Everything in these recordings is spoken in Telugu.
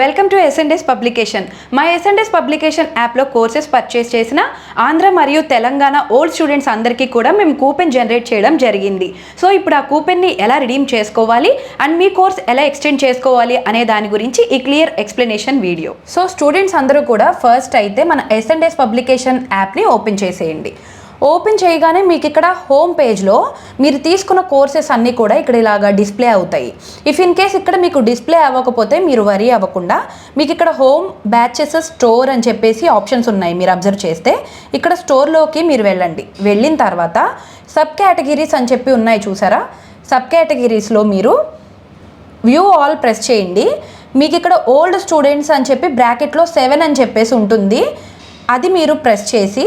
వెల్కమ్ టు ఎస్ఎన్డెస్ పబ్లికేషన్ మా ఎస్ఎన్డెస్ పబ్లికేషన్ యాప్లో కోర్సెస్ పర్చేస్ చేసిన ఆంధ్ర మరియు తెలంగాణ ఓల్డ్ స్టూడెంట్స్ అందరికీ కూడా మేము కూపెన్ జనరేట్ చేయడం జరిగింది. సో ఇప్పుడు ఆ కూపెన్ని ఎలా రిడీమ్ చేసుకోవాలి? అండ్ మీ కోర్స్ ఎలా ఎక్స్టెండ్ చేసుకోవాలి? అనే దాని గురించి ఈ clear explanation video so students అందరూ కూడా ఫస్ట్ అయితే మన ఎస్ఎన్డెస్ పబ్లికేషన్ యాప్ని ఓపెన్ చేసేయండి. ఓపెన్ చేయగానే మీకు ఇక్కడ హోమ్ పేజ్లో మీరు తీసుకున్న కోర్సెస్ అన్నీ కూడా ఇక్కడ ఇలాగా డిస్ప్లే అవుతాయి. ఇఫ్ ఇన్ కేస్ ఇక్కడ మీకు డిస్ప్లే అవ్వకపోతే మీరు వరీ అవ్వకుండా మీకు ఇక్కడ హోమ్ బ్యాచెస్ స్టోర్ అని చెప్పేసి ఆప్షన్స్ ఉన్నాయి మీరు అబ్జర్వ్ చేస్తే. ఇక్కడ స్టోర్లోకి మీరు వెళ్ళండి. వెళ్ళిన తర్వాత సబ్ కేటగిరీస్ అని చెప్పి ఉన్నాయి చూసారా? సబ్ కేటగిరీస్లో మీరు వ్యూ ఆల్ ప్రెస్ చేయండి. మీకు ఇక్కడ ఓల్డ్ స్టూడెంట్స్ అని చెప్పి బ్రాకెట్లో సెవెన్ అని చెప్పేసి ఉంటుంది. అది మీరు ప్రెస్ చేసి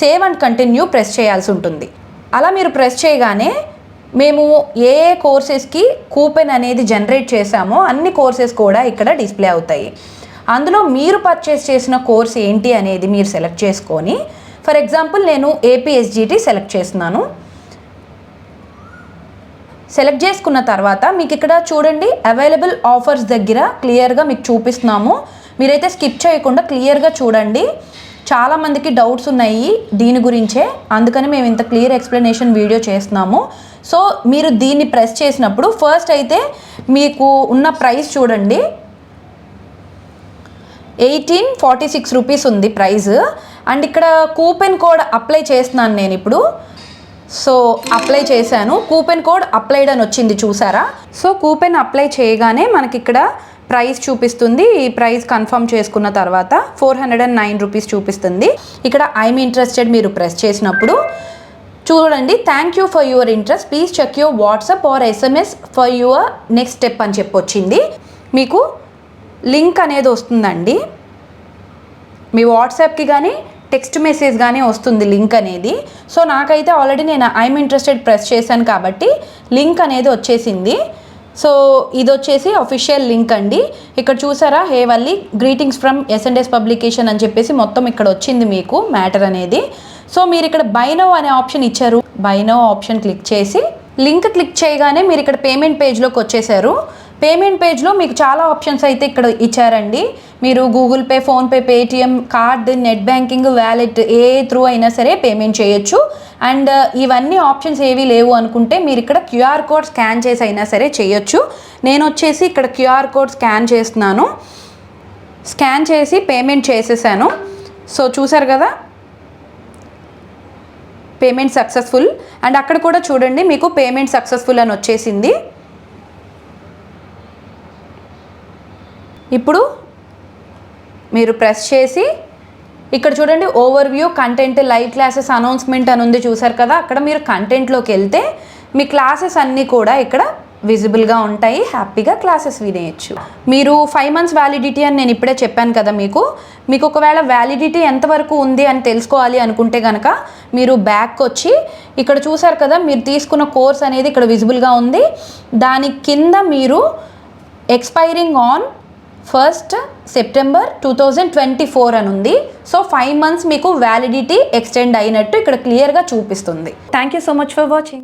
సేవ్ అండ్ కంటిన్యూ ప్రెస్ చేయాల్సి ఉంటుంది. అలా మీరు ప్రెస్ చేయగానే మేము ఏ ఏ కోర్సెస్కి కూపెన్ అనేది జనరేట్ చేశామో అన్ని కోర్సెస్ కూడా ఇక్కడ డిస్ప్లే అవుతాయి. అందులో మీరు పర్చేస్ చేసిన కోర్స్ ఏంటి అనేది మీరు సెలెక్ట్ చేసుకొని ఫర్ ఎగ్జాంపుల్ నేను ఏపీఎస్జిటి సెలెక్ట్ చేస్తున్నాను. సెలెక్ట్ చేసుకున్న తర్వాత మీకు ఇక్కడ చూడండి అవైలబుల్ ఆఫర్స్ దగ్గర క్లియర్గా మీకు చూపిస్తున్నాము. మీరైతే స్కిప్ చేయకుండా క్లియర్గా చూడండి. చాలామందికి డౌట్స్ ఉన్నాయి దీని గురించే. అందుకని మేము ఇంత క్లియర్ ఎక్స్ప్లెనేషన్ వీడియో చేస్తున్నాము. సో మీరు దీన్ని ప్రెస్ చేసినప్పుడు ఫస్ట్ అయితే మీకు ఉన్న ప్రైస్ చూడండి. ఎయిటీన్ ఫార్టీ సిక్స్ రూపీస్ ఉంది ప్రైస్ అండ్ ఇక్కడ కూపెన్ కోడ్ అప్లై చేస్తున్నాను నేను ఇప్పుడు. సో అప్లై చేశాను. కూపెన్ కోడ్ అప్లైడ్ అని వచ్చింది చూసారా? సో కూపెన్ అప్లై చేయగానే మనకి ఇక్కడ ప్రైస్ చూపిస్తుంది. ఈ ప్రైస్ కన్ఫర్మ్ చేసుకున్న తర్వాత four hundred and nine rupees చూపిస్తుంది. ఇక్కడ ఐఎమ్ ఇంట్రెస్టెడ్ మీరు ప్రెస్ చేసినప్పుడు చూడండి thank you for your interest. Please check your WhatsApp or SMS for your next step అని చెప్పి వచ్చింది. మీకు లింక్ అనేది వస్తుందండి. మీ వాట్సాప్కి కానీ టెక్స్ట్ మెసేజ్ కానీ వస్తుంది లింక్ అనేది. సో నాకైతే ఆల్రెడీ నేను ఐఎమ్ ఇంట్రెస్టెడ్ ప్రెస్ చేశాను కాబట్టి లింక్ అనేది వచ్చేసింది. సో ఇది వచ్చేసి అఫీషియల్ లింక్ అండి. ఇక్కడ చూసారా heavenly greetings from SNDS publication అని చెప్పేసి మొత్తం ఇక్కడ వచ్చింది మీకు మ్యాటర్ అనేది. సో మీరు ఇక్కడ బైనో అనే ఆప్షన్ ఇచ్చారు. బైనో ఆప్షన్ క్లిక్ చేసి లింక్ క్లిక్ చేయగానే మీరు ఇక్కడ పేమెంట్ పేజ్లోకి వచ్చేసారు. పేమెంట్ పేజ్లో మీకు చాలా ఆప్షన్స్ అయితే ఇక్కడ ఇచ్చారండి. మీరు Google pay PhonePe Paytm card net banking wallet ఏ త్రూ అయినా సరే పేమెంట్ చేయొచ్చు. అండ్ uh, ఇవన్నీ ఆప్షన్స్ ఏవి లేవు అనుకుంటే మీరు ఇక్కడ క్యూఆర్ కోడ్ స్కాన్ చేసి అయినా సరే చేయొచ్చు. నేను వచ్చేసి ఇక్కడ క్యూఆర్ కోడ్ స్కాన్ చేస్తున్నాను. స్కాన్ చేసి పేమెంట్ చేసేసాను. సో చూసారు కదా? Payment successful. అండ్ అక్కడ కూడా చూడండి మీకు పేమెంట్ సక్సెస్ఫుల్ అని వచ్చేసింది. ఇప్పుడు మీరు ప్రెస్ చేసి ఇక్కడ చూడండి overview content live classes announcement అని ఉంది చూసారు కదా అక్కడ మీరు కంటెంట్లోకి వెళ్తే మీ క్లాసెస్ అన్నీ కూడా ఇక్కడ విజిబుల్గా ఉంటాయి హ్యాపీగా క్లాసెస్ వినేయచ్చు. మీరు ఫైవ్ మంత్స్ వ్యాలిడిటీ అని నేను ఇప్పుడే చెప్పాను కదా మీకు మీకు ఒకవేళ వ్యాలిడిటీ ఎంతవరకు ఉంది అని తెలుసుకోవాలి అనుకుంటే కనుక మీరు బ్యాక్ వచ్చి ఇక్కడ చూసారు కదా మీరు తీసుకున్న కోర్స్ అనేది ఇక్కడ విజిబుల్గా ఉంది దాని కింద మీరు expiring on first September two thousand twenty four అని ఉంది. సో ఫైవ్ మంత్స్ మీకు వ్యాలిడిటీ ఎక్స్టెండ్ అయినట్టు ఇక్కడ క్లియర్గా చూపిస్తుంది. Thank you so much for watching